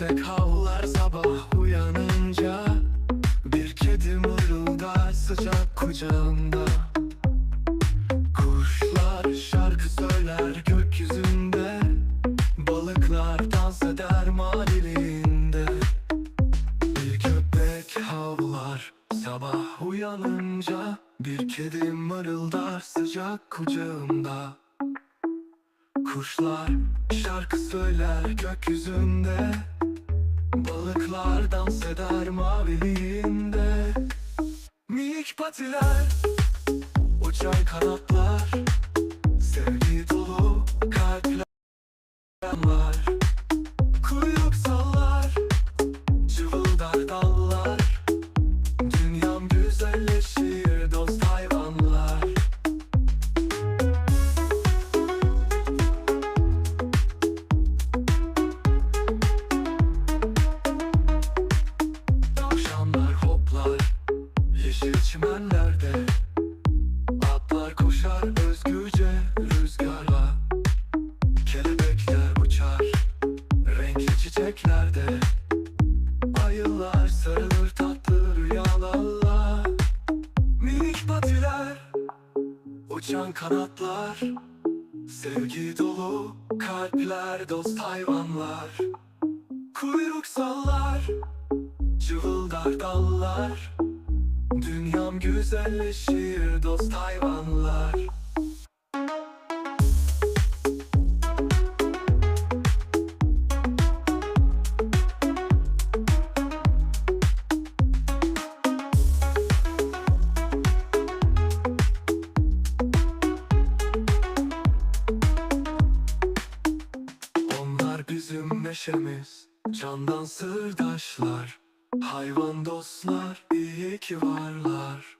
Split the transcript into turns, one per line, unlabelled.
köpek havlar sabah uyanınca Bir kedi mırıldar sıcak kucağında Balıklar dans eder maviliğinde Bir köpek havlar. Sabah uyanınca Bir kedi mırıldar sıcak kucağımda. Kuşlar şarkı söyler gökyüzünde. Balıklar dans eder maviliğinde. Minik patiler Uçan kanatlar. Sevgi dolu kalpler Yeşil Atlar koşar özgürce rüzgarla Kelebekler uçar. Renkli çiçeklerde Ayılar sarılır tatlı rüyalarla. Minik patiler Uçan kanatlar Sevgi dolu kalpler dost hayvanlar. Kuyruk sallar Cıvıldar dallar Dünyam güzelleşir dost hayvanlar. Onlar bizim neşemiz Candan sırdaşlar Hayvan dostlar iyi ki varlar